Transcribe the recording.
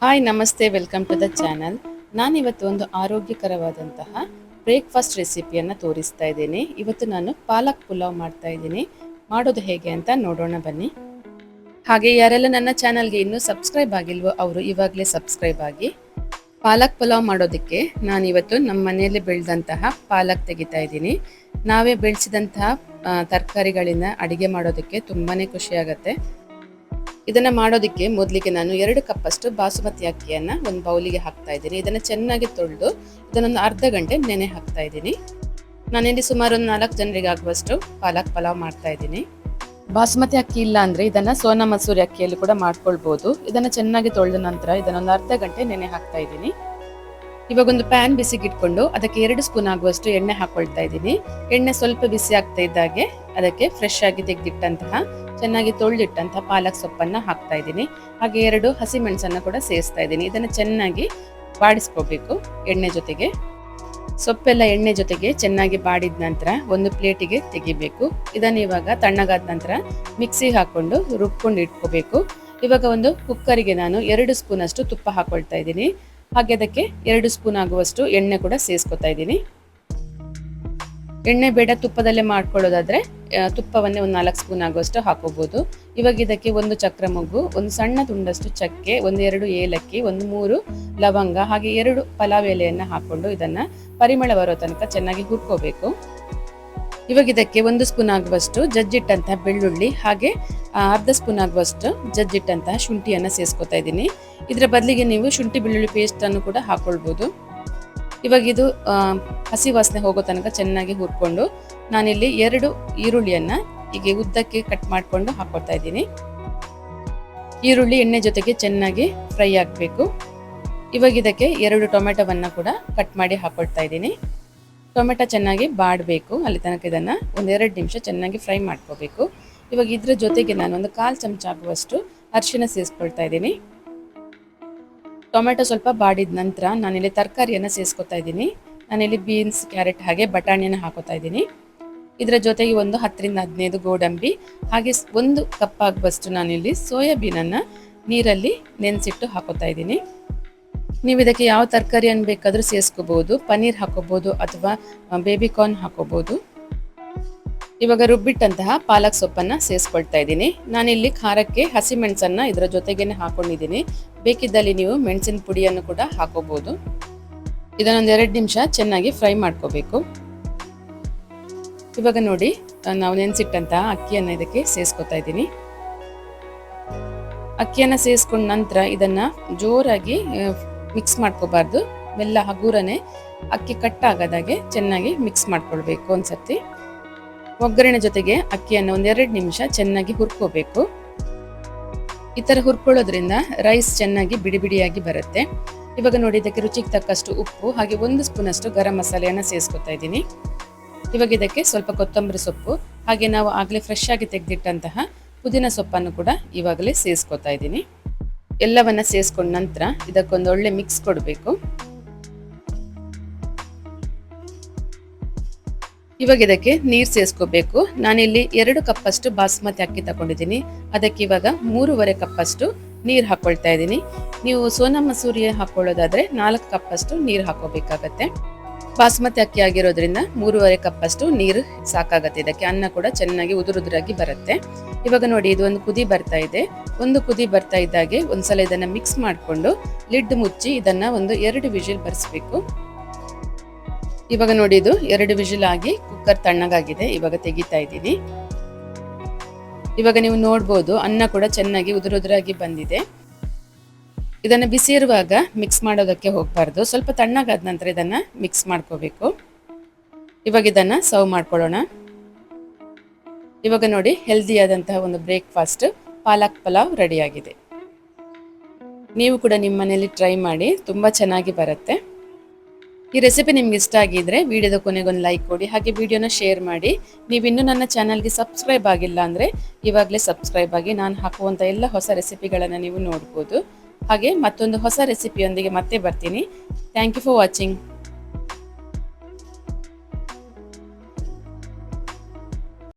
Hi, ನಮಸ್ತೆ, welcome to the channel. ನಾನಿವತ್ತು ಒಂದು ಆರೋಗ್ಯಕರವಾದಂತಹ ಬ್ರೇಕ್ಫಾಸ್ಟ್ ರೆಸಿಪಿಯನ್ನು ತೋರಿಸ್ತಾ ಇದ್ದೀನಿ. ಇವತ್ತು ನಾನು ಪಾಲಕ್ ಪುಲಾವ್ ಮಾಡ್ತಾ ಇದ್ದೀನಿ. ಮಾಡೋದು ಹೇಗೆ ಅಂತ ನೋಡೋಣ ಬನ್ನಿ. ಹಾಗೆ ಯಾರೆಲ್ಲ ನನ್ನ ಚಾನಲ್ಗೆ ಇನ್ನೂ ಸಬ್ಸ್ಕ್ರೈಬ್ ಆಗಿಲ್ವೋ ಅವರು ಇವಾಗಲೇ ಸಬ್ಸ್ಕ್ರೈಬ್ ಆಗಿ. ಪಾಲಕ್ ಪುಲಾವ್ ಮಾಡೋದಕ್ಕೆ ನಾನು ಇವತ್ತು ನಮ್ಮ ಮನೆಯಲ್ಲಿ ಬೆಳೆದಂತಹ ಪಾಲಕ್ ತೆಗಿತಾ ಇದ್ದೀನಿ. ನಾವೇ ಬೆಳೆಸಿದಂತಹ ತರಕಾರಿಗಳಿಂದ ಅಡುಗೆ ಮಾಡೋದಕ್ಕೆ ತುಂಬಾ ಖುಷಿಯಾಗತ್ತೆ. ಇದನ್ನ ಮಾಡೋದಕ್ಕೆ ಮೊದಲಿಗೆ ನಾನು ಎರಡು ಕಪ್ಪಷ್ಟು ಬಾಸುಮತಿ ಅಕ್ಕಿಯನ್ನ ಒಂದು ಬೌಲಿಗೆ ಹಾಕ್ತಾ ಇದ್ದೀನಿ. ಇದನ್ನ ಚೆನ್ನಾಗಿ ತೊಳೆದು ಇದನ್ನೊಂದು ಅರ್ಧ ಗಂಟೆ ನೆನೆ ಹಾಕ್ತಾ ಇದ್ದೀನಿ. ನಾನಿಲ್ಲಿ ಸುಮಾರು ಒಂದು ನಾಲ್ಕು ಜನರಿಗೆ ಆಗುವಷ್ಟು ಪಾಲಕ್ ಪಲಾವ್ ಮಾಡ್ತಾ ಇದ್ದೀನಿ. ಬಾಸುಮತಿ ಅಕ್ಕಿ ಇಲ್ಲ ಅಂದ್ರೆ ಇದನ್ನ ಸೋನಾ ಮಸೂರಿ ಅಕ್ಕಿಯಲ್ಲಿ ಕೂಡ ಮಾಡ್ಕೊಳ್ಬೋದು. ಇದನ್ನ ಚೆನ್ನಾಗಿ ತೊಳೆದ ನಂತರ ಇದನ್ನೊಂದು ಅರ್ಧ ಗಂಟೆ ನೆನೆ ಹಾಕ್ತಾ ಇದ್ದೀನಿ. ಇವಾಗ ಒಂದು ಪ್ಯಾನ್ ಬಿಸಿಗಿಟ್ಕೊಂಡು ಅದಕ್ಕೆ ಎರಡು ಸ್ಪೂನ್ ಆಗುವಷ್ಟು ಎಣ್ಣೆ ಹಾಕೊಳ್ತಾ ಇದ್ದೀನಿ. ಎಣ್ಣೆ ಸ್ವಲ್ಪ ಬಿಸಿ ಆಗ್ತಾ ಇದ್ದಾಗೆ ಅದಕ್ಕೆ ಫ್ರೆಶ್ ಆಗಿ ತೆಗೆದಿಟ್ಟಂತಹ, ಚೆನ್ನಾಗಿ ತೊಳೆದಿಟ್ಟಂತಹ ಪಾಲಕ್ ಸೊಪ್ಪನ್ನು ಹಾಕ್ತಾ ಇದ್ದೀನಿ. ಹಾಗೆ ಎರಡು ಹಸಿ ಮೆಣಸನ್ನ ಕೂಡ ಸೇರಿಸ್ತಾ ಇದ್ದೀನಿ. ಇದನ್ನು ಚೆನ್ನಾಗಿ ಬಾಡಿಸ್ಕೋಬೇಕು ಎಣ್ಣೆ ಜೊತೆಗೆ. ಸೊಪ್ಪೆಲ್ಲ ಎಣ್ಣೆ ಜೊತೆಗೆ ಚೆನ್ನಾಗಿ ಬಾಡಿದ ನಂತರ ಒಂದು ಪ್ಲೇಟಿಗೆ ತೆಗಿಬೇಕು. ಇದನ್ನು ಇವಾಗ ತಣ್ಣಗಾದ ನಂತರ ಮಿಕ್ಸಿಗೆ ಹಾಕ್ಕೊಂಡು ರುಬ್ಕೊಂಡು ಇಟ್ಕೋಬೇಕು. ಇವಾಗ ಒಂದು ಕುಕ್ಕರಿಗೆ ನಾನು ಎರಡು ಸ್ಪೂನ್ ಅಷ್ಟು ತುಪ್ಪ ಹಾಕೊಳ್ತಾ ಇದ್ದೀನಿ. ಹಾಗೆ ಅದಕ್ಕೆ ಎರಡು ಸ್ಪೂನ್ ಆಗುವಷ್ಟು ಎಣ್ಣೆ ಕೂಡ ಸೇರಿಸ್ಕೊತಾ ಇದ್ದೀನಿ. ಎಣ್ಣೆ ಬೇಡ ತುಪ್ಪದಲ್ಲೇ ಮಾಡ್ಕೊಳ್ಳೋದಾದ್ರೆ ತುಪ್ಪವನ್ನೇ ಒಂದು ನಾಲ್ಕು ಸ್ಪೂನ್ ಆಗುವಷ್ಟು ಹಾಕೋಬಹುದು ಇವಾಗ ಇದಕ್ಕೆ ಒಂದು ಚಕ್ರ ಮೊಗ್ಗು ಒಂದು ಸಣ್ಣ ತುಂಡಷ್ಟು ಚಕ್ಕೆ ಒಂದೆರಡು ಏಲಕ್ಕಿ, ಒಂದು ಮೂರು ಲವಂಗ, ಹಾಗೆ ಎರಡು ಪಲಾವ್ ಎಲೆಯನ್ನು ಹಾಕ್ಕೊಂಡು ಇದನ್ನ ಪರಿಮಳ ಬರೋ ತನಕ ಚೆನ್ನಾಗಿ ಹುರ್ಕೋಬೇಕು. ಇವಾಗ ಇದಕ್ಕೆ ಒಂದು ಸ್ಪೂನ್ ಆಗುವಷ್ಟು ಜಜ್ಜಿಟ್ಟಂತಹ ಬೆಳ್ಳುಳ್ಳಿ ಹಾಗೆ ಅರ್ಧ ಸ್ಪೂನ್ ಆಗುವಷ್ಟು ಜಜ್ಜಿಟ್ಟಂತಹ ಶುಂಠಿಯನ್ನು ಸೇರಿಸ್ಕೊತಾ ಇದ್ದೀನಿ. ಇದರ ಬದಲಿಗೆ ನೀವು ಶುಂಠಿ ಬೆಳ್ಳುಳ್ಳಿ ಪೇಸ್ಟನ್ನು ಕೂಡ ಹಾಕ್ಕೊಳ್ಬೋದು ಇವಾಗ ಇದು ಹಸಿ ವಾಸನೆ ಹೋಗೋ ತನಕ ಚೆನ್ನಾಗಿ ಹುರ್ಕೊಂಡು ನಾನಿಲ್ಲಿ ಎರಡು ಈರುಳ್ಳಿಯನ್ನು ಹೀಗೆ ಉದ್ದಕ್ಕೆ ಕಟ್ ಮಾಡಿಕೊಂಡು ಹಾಕೊಳ್ತಾ ಇದ್ದೀನಿ. ಈರುಳ್ಳಿ ಎಣ್ಣೆ ಜೊತೆಗೆ ಚೆನ್ನಾಗಿ ಫ್ರೈ ಆಗಬೇಕು. ಇವಾಗ ಇದಕ್ಕೆ ಎರಡು ಟೊಮೆಟೊವನ್ನು ಕೂಡ ಕಟ್ ಮಾಡಿ ಹಾಕೊಳ್ತಾ ಇದ್ದೀನಿ. ಟೊಮೆಟೊ ಚೆನ್ನಾಗಿ ಬಾಡಬೇಕು. ಅಲ್ಲಿ ತನಕ ಇದನ್ನು ಒಂದೆರಡು ನಿಮಿಷ ಚೆನ್ನಾಗಿ ಫ್ರೈ ಮಾಡ್ಕೋಬೇಕು. ಇವಾಗ ಇದ್ರ ಜೊತೆಗೆ ನಾನು ಒಂದು ಕಾಲು ಚಮಚ ಆಗುವಷ್ಟು ಅರಿಶಿನ ಸೇರಿಸ್ಕೊಳ್ತಾ ಇದ್ದೀನಿ. ಟೊಮೆಟೊ ಸ್ವಲ್ಪ ಬಾಡಿದ ನಂತರ ನಾನಿಲ್ಲಿ ತರಕಾರಿಯನ್ನು ಸೇರಿಸ್ಕೊತಾ ಇದ್ದೀನಿ. ನಾನಿಲ್ಲಿ ಬೀನ್ಸ್, ಕ್ಯಾರೆಟ್ ಹಾಗೆ ಬಟಾಣಿಯನ್ನು ಹಾಕೋತಾ ಇದ್ದೀನಿ. ಇದರ ಜೊತೆಗೆ ಒಂದು ಹತ್ತರಿಂದ ಹದಿನೈದು ಗೋಡಂಬಿ, ಹಾಗೆ ಒಂದು ಕಪ್ ಆಗುವಷ್ಟು ನಾನಿಲ್ಲಿ ಸೋಯಾಬೀನನ್ನು ನೀರಲ್ಲಿ ನೆನೆಸಿಟ್ಟು ಹಾಕೋತಾ ಇದ್ದೀನಿ. ನೀವು ಇದಕ್ಕೆ ಯಾವ ತರಕಾರಿಯನ್ನು ಬೇಕಾದರೂ ಸೇರಿಸ್ಕೋಬಹುದು ಪನ್ನೀರ್ ಹಾಕೋಬಹುದು ಅಥವಾ ಬೇಬಿ ಕಾರ್ನ್ ಹಾಕೋಬಹುದು ಇವಾಗ ರುಬ್ಬಿಟ್ಟಂತಹ ಪಾಲಕ್ ಸೊಪ್ಪನ್ನ ಸೇರಿಸ್ಕೊಳ್ತಾ ಇದ್ದೀನಿ. ನಾನಿಲ್ಲಿ ಖಾರಕ್ಕೆ ಹಸಿ ಮೆಣಸನ್ನ ಇದರ ಜೊತೆಗೇನೆ ಹಾಕೊಂಡಿದ್ದೀನಿ. ಬೇಕಿದ್ದಲ್ಲಿ ನೀವು ಮೆಣಸಿನ ಪುಡಿಯನ್ನು ಕೂಡ ಹಾಕೋಬಹುದು ಇದನ್ನೊಂದು ಎರಡು ನಿಮಿಷ ಚೆನ್ನಾಗಿ ಫ್ರೈ ಮಾಡ್ಕೋಬೇಕು. ಇವಾಗ ನೋಡಿ ನಾವು ನೆನೆಸಿಟ್ಟಂತಹ ಅಕ್ಕಿಯನ್ನು ಇದಕ್ಕೆ ಸೇರಿಸ್ಕೊತಾ ಇದ್ದೀನಿ. ಅಕ್ಕಿಯನ್ನು ಸೇರಿಸ್ಕೊಂಡ ನಂತರ ಇದನ್ನ ಜೋರಾಗಿ ಮಿಕ್ಸ್ ಮಾಡ್ಕೋಬಾರ್ದು. ಮೆಲ್ಲ ಹಗೂರನೆ ಅಕ್ಕಿ ಕಟ್ಟಾಗದಾಗೆ ಚೆನ್ನಾಗಿ ಮಿಕ್ಸ್ ಮಾಡ್ಕೊಳ್ಬೇಕು ಒಂದ್ಸರ್ತಿ. ಒಗ್ಗರಣೆ ಜೊತೆಗೆ ಅಕ್ಕಿಯನ್ನು ಒಂದೆರಡು ನಿಮಿಷ ಚೆನ್ನಾಗಿ ಹುರ್ಕೋಬೇಕು. ಈ ಥರ ಹುರ್ಕೊಳ್ಳೋದ್ರಿಂದ ರೈಸ್ ಚೆನ್ನಾಗಿ ಬಿಡಿ ಬಿಡಿಯಾಗಿ ಬರುತ್ತೆ. ಇವಾಗ ನೋಡಿ, ಇದಕ್ಕೆ ರುಚಿಗೆ ತಕ್ಕಷ್ಟು ಉಪ್ಪು, ಹಾಗೆ ಒಂದು ಸ್ಪೂನಷ್ಟು ಗರಂ ಮಸಾಲೆಯನ್ನು ಸೇರಿಸ್ಕೊತಾ ಇದ್ದೀನಿ. ಇವಾಗ ಇದಕ್ಕೆ ಸ್ವಲ್ಪ ಕೊತ್ತಂಬರಿ ಸೊಪ್ಪು, ಹಾಗೆ ನಾವು ಆಗಲೇ ಫ್ರೆಶ್ ಆಗಿ ತೆಗೆದಿಟ್ಟಂತಹ ಪುದೀನ ಸೊಪ್ಪನ್ನು ಕೂಡ ಇವಾಗಲೇ ಸೇರಿಸ್ಕೊತಾ ಇದ್ದೀನಿ. ಎಲ್ಲವನ್ನ ಸೇರಿಸ್ಕೊಂಡ ನಂತರ ಇದಕ್ಕೊಂದು ಒಳ್ಳೆ ಮಿಕ್ಸ್ ಕೊಡಬೇಕು. ಇವಾಗ ಇದಕ್ಕೆ ನೀರು ಸೇರಿಸ್ಕೋಬೇಕು. ನಾನಿಲ್ಲಿ ಎರಡು ಕಪ್ಪಷ್ಟು ಬಾಸ್ಮತಿ ಅಕ್ಕಿ ತಗೊಂಡಿದ್ದೀನಿ. ಅದಕ್ಕೆ ಇವಾಗ ಮೂರುವರೆ ಕಪ್ಪಷ್ಟು ನೀರು ಹಾಕೊಳ್ತಾ ಇದ್ದೀನಿ. ನೀವು ಸೋನಾ ಮಸೂರಿ ಹಾಕೊಳ್ಳೋದಾದ್ರೆ ನಾಲ್ಕು ಕಪ್ಪಷ್ಟು ನೀರು ಹಾಕೋಬೇಕಾಗತ್ತೆ. ಬಾಸ್ಮತಿ ಅಕ್ಕಿ ಆಗಿರೋದ್ರಿಂದ ಮೂರುವರೆ ಕಪ್ಪಷ್ಟು ನೀರು ಸಾಕಾಗತ್ತೆ. ಇದಕ್ಕೆ ಅನ್ನ ಕೂಡ ಚೆನ್ನಾಗಿ ಉದುರುದುರಾಗಿ ಬರುತ್ತೆ. ಇವಾಗ ನೋಡಿ, ಇದು ಒಂದು ಕುದಿ ಬರ್ತಾ ಇದೆ. ಒಂದು ಕುದಿ ಬರ್ತಾ ಇದ್ದಾಗೆ ಒಂದ್ಸಲ ಇದನ್ನ ಮಿಕ್ಸ್ ಮಾಡಿಕೊಂಡು ಲಿಡ್ ಮುಚ್ಚಿ ಇದನ್ನ ಒಂದು ಎರಡು ವಿಜಿಲ್ ಬರ್ಸ್ಬೇಕು. ಇವಾಗ ನೋಡಿ, ಇದು ಎರಡು ವಿಜಿಲ್ ಆಗಿ ಕುಕ್ಕರ್ ತಣ್ಣಗಾಗಿದೆ. ಇವಾಗ ತೆಗಿತಾ ಇದ್ದೀನಿ ಇವಾಗ ನೀವು ನೋಡ್ಬೋದು, ಅನ್ನ ಕೂಡ ಚೆನ್ನಾಗಿ ಉದುರುದುರಾಗಿ ಬಂದಿದೆ. ಇದನ್ನ ಬಿಸಿ ಇರುವಾಗ ಮಿಕ್ಸ್ ಮಾಡೋದಕ್ಕೆ ಹೋಗಬಾರ್ದು. ಸ್ವಲ್ಪ ತಣ್ಣಗಾದ ನಂತರ ಇದನ್ನ ಮಿಕ್ಸ್ ಮಾಡ್ಕೋಬೇಕು. ಇವಾಗ ಇದನ್ನ ಸರ್ವ್ ಮಾಡ್ಕೊಳ್ಳೋಣ. ಇವಾಗ ನೋಡಿ ಹೆಲ್ದಿಯಾದಂತಹ ಒಂದು ಬ್ರೇಕ್ಫಾಸ್ಟ್ ಪಾಲಕ್ ಪಲಾವ್ ರೆಡಿಯಾಗಿದೆ. ನೀವು ಕೂಡ ನಿಮ್ಮ ಮನೆಯಲ್ಲಿ ಟ್ರೈ ಮಾಡಿ, ತುಂಬ ಚೆನ್ನಾಗಿ ಬರುತ್ತೆ. ಈ ರೆಸಿಪಿ ನಿಮ್ಗೆ ಇಷ್ಟ ಆಗಿದ್ರೆ ವಿಡಿಯೋದ ಕೊನೆಗೊಂದು ಲೈಕ್ ಕೊಡಿ, ಹಾಗೆ ವಿಡಿಯೋನ ಶೇರ್ ಮಾಡಿ. ನೀವಿನ್ನೂ ನನ್ನ ಚಾನಲ್ಗೆ ಸಬ್ಸ್ಕ್ರೈಬ್ ಆಗಿಲ್ಲ ಅಂದರೆ ಇವಾಗಲೇ ಸಬ್ಸ್ಕ್ರೈಬ್ ಆಗಿ ನಾನು ಹಾಕುವಂಥ ಎಲ್ಲ ಹೊಸ ರೆಸಿಪಿಗಳನ್ನು ನೀವು ನೋಡ್ಬೋದು. ಹಾಗೆ ಮತ್ತೊಂದು ಹೊಸ ರೆಸಿಪಿಯೊಂದಿಗೆ ಮತ್ತೆ ಬರ್ತೀನಿ. Thank you for watching